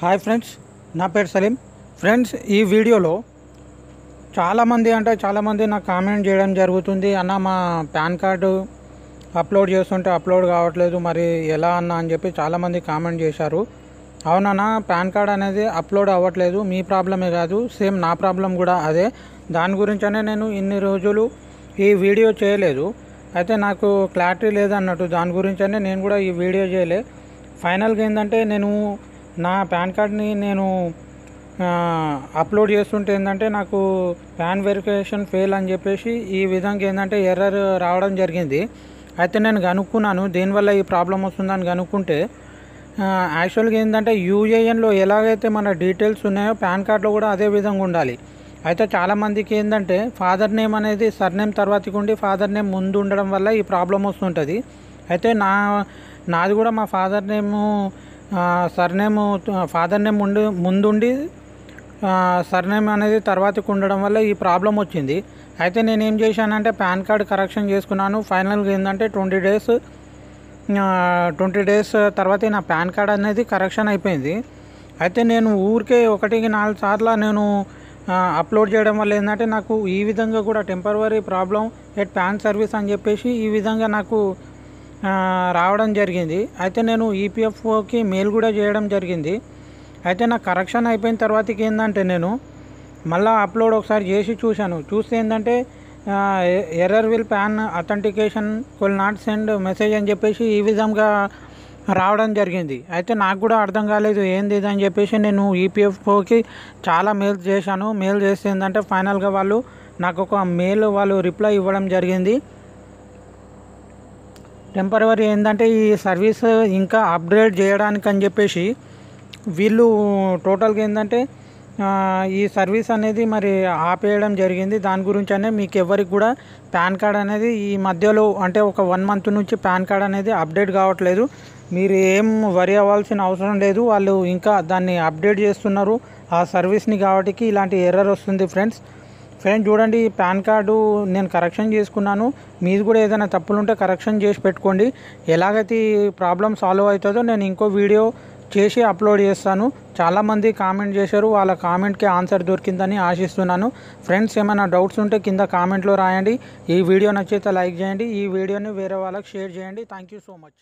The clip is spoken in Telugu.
హాయ్ ఫ్రెండ్స్ నా పేరు సలీం ఫ్రెండ్స్ ఈ వీడియోలో చాలామంది అంటే చాలామంది నాకు కామెంట్ చేయడం జరుగుతుంది. అన్న మా పాన్ కార్డు అప్లోడ్ చేస్తుంటే అప్లోడ్ కావట్లేదు. మరి ఎలా అన్న అని చెప్పి చాలామంది కామెంట్ చేశారు. అవునన్నా పాన్ కార్డ్ అనేది అప్లోడ్ అవ్వట్లేదు. మీ ప్రాబ్లమే కాదు. సేమ్ నా ప్రాబ్లం కూడా అదే. దాని గురించనే నేను ఇన్ని రోజులు ఈ వీడియో చేయలేదు. అయితే నాకు క్లారిటీ లేదన్నట్టు దాని గురించనే నేను కూడా ఈ వీడియో చేయలే. ఫైనల్గా ఏంటంటే నేను నా పాన్ కార్డ్ని నేను అప్లోడ్ చేస్తుంటే ఏంటంటే నాకు పాన్ వెరిఫికేషన్ ఫెయిల్ అని చెప్పేసి ఈ విధంగా ఏంటంటే ఎర్రర్ రావడం జరిగింది. అయితే నేను కనుక్కున్నాను దీనివల్ల ఈ ప్రాబ్లం వస్తుందని కనుక్కుంటే యాక్చువల్గా ఏంటంటే యూఏఎన్లో ఎలాగైతే మన డీటెయిల్స్ ఉన్నాయో పాన్ కార్డులో కూడా అదే విధంగా ఉండాలి. అయితే చాలామందికి ఏంటంటే ఫాదర్ నేమ్ అనేది సర్నేమ్ తర్వాతకి ఉండి ఫాదర్ నేమ్ ముందు ఉండడం వల్ల ఈ ప్రాబ్లం వస్తుంటుంది. అయితే నా నాది కూడా మా father name surname father name ఉండి ముందుండి సర్నేమ్ అనేది తర్వాతకు ఉండడం వల్ల ఈ ప్రాబ్లం వచ్చింది. అయితే నేను ఏం చేశానంటే పాన్ కార్డ్ కరెక్షన్ చేసుకున్నాను. ఫైనల్గా ఏంటంటే ట్వంటీ డేస్ ట్వంటీ డేస్ తర్వాత నా పాన్ కార్డ్ అనేది కరెక్షన్ అయిపోయింది. అయితే నేను ఊరికే ఒకటికి నాలుగు సార్లు నేను అప్లోడ్ చేయడం వల్ల ఏంటంటే నాకు ఈ విధంగా కూడా temporary problem at PAN service అని చెప్పేసి ఈ విధంగా నాకు రావడం జరిగింది. అయితే నేను ఈపీఎఫ్ఓకి మెయిల్ కూడా చేయడం జరిగింది. అయితే నాకు కరెక్షన్ అయిపోయిన తర్వాతకి ఏంటంటే నేను మళ్ళీ అప్లోడ్ ఒకసారి చేసి చూశాను. చూస్తే ఏంటంటే error will PAN authentication will not send message అని చెప్పేసి ఈ విధంగా రావడం జరిగింది. అయితే నాకు కూడా అర్థం కాలేదు ఏంది అని చెప్పేసి నేను ఈపీఎఫ్ఓకి చాలా మెయిల్స్ చేశాను. మెయిల్ చేస్తే ఏంటంటే ఫైనల్గా వాళ్ళు నాకు ఒక మెయిల్ వాళ్ళు రిప్లై ఇవ్వడం జరిగింది. టెంపరవరీ ఏంటంటే ఈ సర్వీస్ ఇంకా అప్గ్రేడ్ చేయడానికి అని చెప్పేసి వీళ్ళు టోటల్గా ఏంటంటే ఈ సర్వీస్ అనేది మరి ఆపేయడం జరిగింది. దాని గురించి అనే మీకు ఎవరికి కూడా పాన్ కార్డ్ అనేది ఈ మధ్యలో అంటే ఒక వన్ మంత్ నుంచి పాన్ కార్డ్ అనేది అప్డేట్ కావట్లేదు. మీరు ఏం వరి అవ్వాల్సిన అవసరం లేదు. వాళ్ళు ఇంకా దాన్ని అప్డేట్ చేస్తున్నారు. ఆ సర్వీస్ని కాబట్టి ఇలాంటి ఎర్రర్ వస్తుంది ఫ్రెండ్స్. ఫ్రెండ్ చూడండి పాన్ కార్డు నేను కరెక్షన్ చేసుకున్నాను. మీది కూడా ఏదైనా తప్పులు ఉంటే కరెక్షన్ చేసి పెట్టుకోండి. ఎలాగైతే ప్రాబ్లం సాల్వ్ అవుతుందో నేను ఇంకో వీడియో చేసి అప్లోడ్ చేస్తాను. చాలామంది కామెంట్ చేశారు వాళ్ళ కామెంట్కి ఆన్సర్ దొరికిందని ఆశిస్తున్నాను. ఫ్రెండ్స్ ఏమైనా డౌట్స్ ఉంటే కింద కామెంట్లో రాయండి. ఈ వీడియో నచ్చితే లైక్ చేయండి. ఈ వీడియోని వేరే వాళ్ళకి షేర్ చేయండి. Thank you so much.